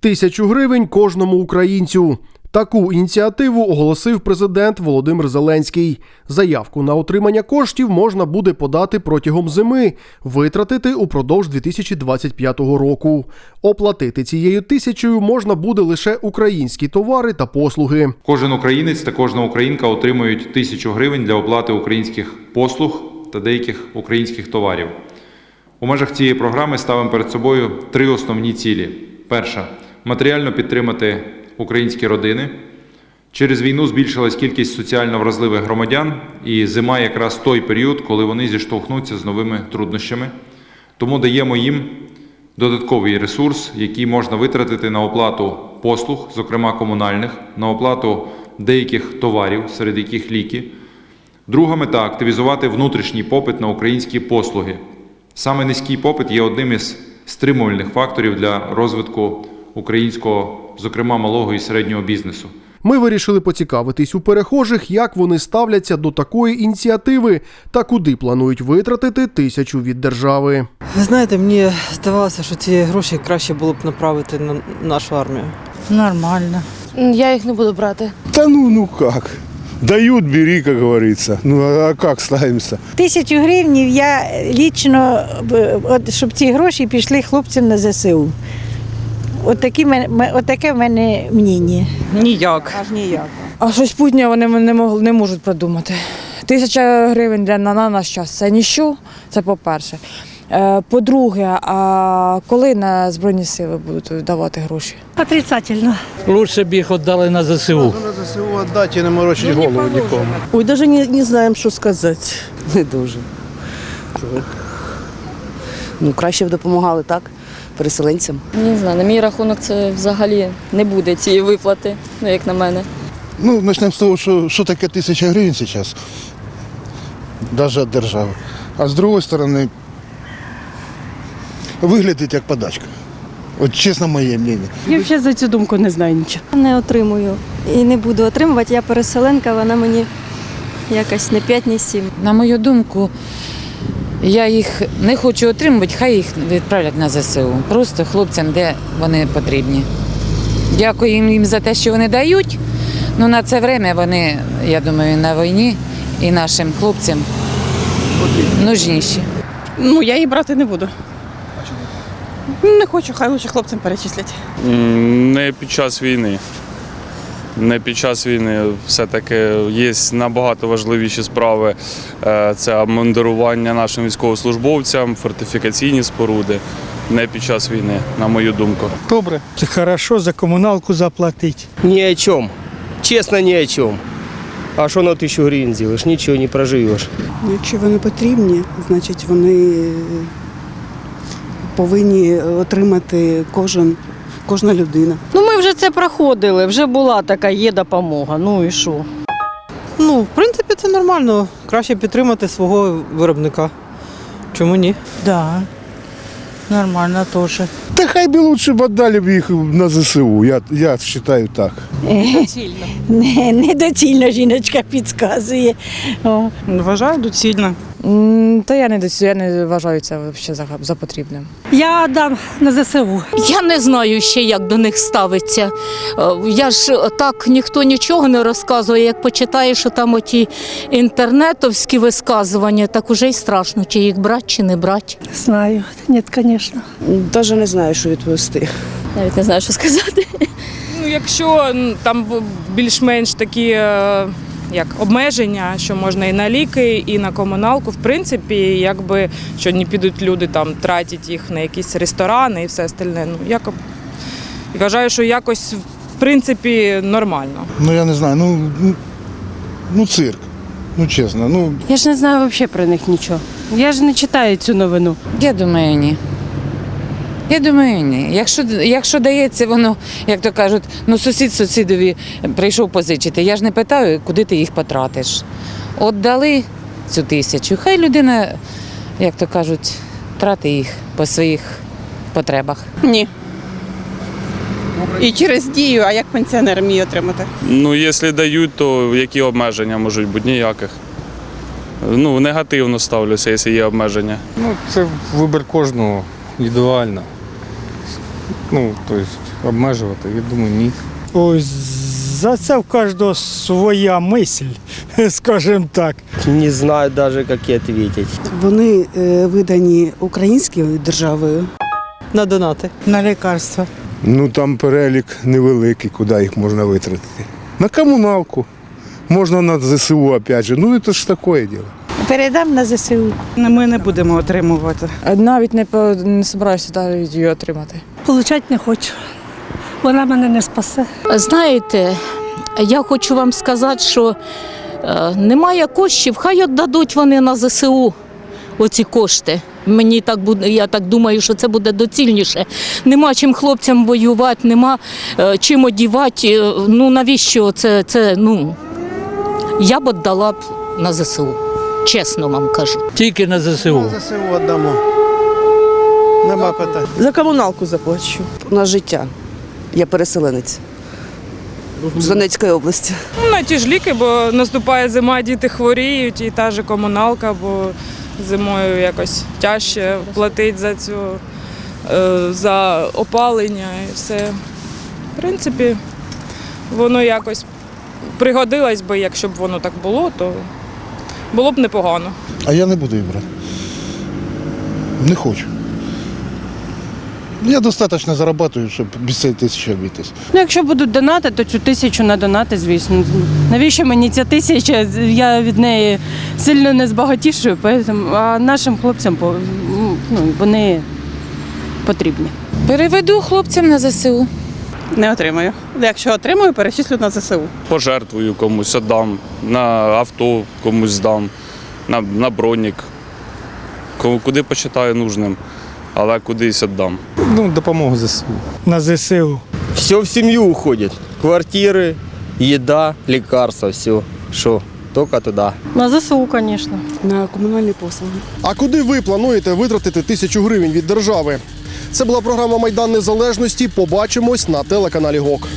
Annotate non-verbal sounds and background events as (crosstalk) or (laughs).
Тисячу гривень кожному українцю. Таку ініціативу оголосив президент Володимир Зеленський. Заявку на отримання коштів можна буде подати протягом зими, витратити упродовж 2025 року. Оплатити цією тисячею можна буде лише українські товари та послуги. Кожен українець та кожна українка отримують тисячу гривень для оплати українських послуг та деяких українських товарів. У межах цієї програми ставимо перед собою три основні цілі: перша матеріально підтримати українські родини. Через війну збільшилась кількість соціально вразливих громадян, і зима якраз той період, коли вони зіштовхнуться з новими труднощами. Тому даємо їм додатковий ресурс, який можна витратити на оплату послуг, зокрема комунальних, на оплату деяких товарів, серед яких ліки. Друга мета активізувати внутрішній попит на українські послуги. Саме низький попит є одним із стримувальних факторів для розвитку українського, зокрема малого і середнього бізнесу. Ми вирішили поцікавитись у перехожих, як вони ставляться до такої ініціативи та куди планують витратити тисячу від держави. Ви знаєте, мені здавалося, що ці гроші краще було б направити на нашу армію. Нормально. Я їх не буду брати. Да ну, ну как? Дают, бери, как говорится. Ну а как ставимся? Тисячу гривнів я лічно, щоб ці гроші пішли хлопцям на ЗСУ. От, такі, мен- в мене мнення. Ніяк. Аж ніяк. А щось путнє вони не, мог, не можуть придумати. Тисяча гривень для на, на наш час це ніщо, це по-перше. Е, По-друге, а коли на Збройні сили будуть давати гроші? Отрицательно. Лучше б їх віддали на ЗСУ. На ЗСУ отдать и не морочить голову нікому. Ой, даже не, не знаємо, що сказати. (laughs) Не дуже. Ну, краще б допомагали так, переселенцям. Не знаю, на мій рахунок це взагалі не буде цієї виплати, ну як на мене. Ну, начнемо з того, що, що таке тисяча гривень зараз. Навіть від держави. А з другої сторони, виглядить як подачка. От чесно моє мнение. Я взагалі за цю думку не знаю нічого. Не отримую і не буду отримувати. Я переселенка, вона мені якось не 5, ні 7. На мою думку, я їх не хочу отримувати, хай їх відправлять на ЗСУ. Просто хлопцям, де вони потрібні. Дякую їм за те, що вони дають. Ну на це время вони, я думаю, на війні і нашим хлопцям нужніші. Ну, я її брати не буду. Не хочу, хай лучше хлопцям перечислять. Не під час війни. Не під час війни все-таки є набагато важливіші справи. Е, Це обмундирування нашим військовослужбовцям, фортифікаційні споруди. Не під час війни, на мою думку. Добре. Це хорошо за комуналку заплатити. Ни о чем. Честно, ни о чем. А що на тисячу гривень зробиш? Нічого не проживеш. Якщо вони потрібні, значить вони повинні отримати кожен, кожна людина. Вже це проходили, вже була така є допомога. Ну і що? Ну, в принципі, це нормально. Краще підтримати свого виробника. Чому ні? Да. Нормально теж. Та хай би лучше б отдали б їх на ЗСУ. Я, я вважаю так. Не, недоцільно жіночка підказує. О. Вважаю доцільно. Та я не до цього, я не вважаю це взагалі за, за потрібним. Я дам на ЗСУ. Я не знаю ще, як до них ставиться. Е, Я ж так ніхто нічого не розказує. Як почитаєш, що там оті інтернетовські висказування, так уже й страшно, чи їх брати, чи не брати. Знаю. Ні, звісно. Навіть не знаю, що відповісти. Навіть не знаю, що сказати. Ну, якщо там більш-менш такі е, як обмеження, що можна і на ліки, і на комуналку, в принципі, якби що не підуть люди там, тратять їх на якісь ресторани і все остальне. Ну, як, і вважаю, що якось в принципі нормально. Ну я не знаю, ну, ну, ну цирк. Ну чесно, ну Я ж не знаю взагалі про них нічого. Я ж не читаю цю новину. Я думаю, ні. Я думаю, ні. Якщо, якщо дається воно, як то кажуть, ну сусід сусідові прийшов позичити, я ж не питаю, куди ти їх потратиш. От дали цю тисячу, хай людина, як то кажуть, тратить їх по своїх потребах. Ні. І через дію, а як пенсіонер мій отримати? Ну, якщо дають, то які обмеження можуть бути? Ніяких. Ну, негативно ставлюся, якщо є обмеження. Ну, це вибір кожного індивідуально. Ну, тобто обмежувати, я думаю, ні. Ось за це в кожного своя мисль, (laughs) скажімо так. Не знаю даже, как и ответить. Вони е, видані українською державою. На донати. На лікарства. Ну там перелік невеликий, куди їх можна витратити. На комуналку. Можна на ЗСУ, опять же. Ну, це ж таке діло. Передам на ЗСУ. Ми не будемо отримувати. Навіть не, не збираюся її отримати. Получати не хочу. Вона мене не спасе. Знаєте, я хочу вам сказати, що е, немає коштів, хай віддадуть вони на ЗСУ оці кошти. Мені так буде, я так думаю, що це буде доцільніше. Нема чим хлопцям воювати, нема е, чим одівати. Е, Ну навіщо це, це ну я б віддала б на ЗСУ. Чесно вам кажу. Тільки на ЗСУ. ЗСУ віддамо. Нема питань. За комуналку заплачу. На життя. Я переселенець з Донецької області. Ну, на ті ж ліки, бо наступає зима, діти хворіють, і та же комуналка, бо зимою якось тяжче платить за цю е, за опалення і все. В принципі, воно якось пригодилось би, якщо б воно так було, то було б непогано. А я не буду її брати. Не хочу. Я достатньо заробляю, щоб без цієї тисячі обійтись. Ну, якщо будуть донати, то цю тисячу на донати, звісно. Навіщо мені ця тисяча? Я від неї сильно не збагатішую, поэтому- а нашим хлопцям ну, вони потрібні. Переведу хлопцям на ЗСУ. Не отримаю. Якщо отримую, перечислю на ЗСУ. Пожертвую комусь, віддам, на авто комусь здам, на, на бронік. Куди почитаю нужним, але кудись віддам. Ну, допомогу ЗСУ. На ЗСУ. Все в сім'ю уходить. Квартири, їда, лікарства, все. Що? Тільки туди. На ЗСУ, звісно. На комунальні послуги. А куди ви плануєте витратити тисячу гривень від держави? Це була програма Майдан Незалежності. Побачимось на телеканалі ГОК.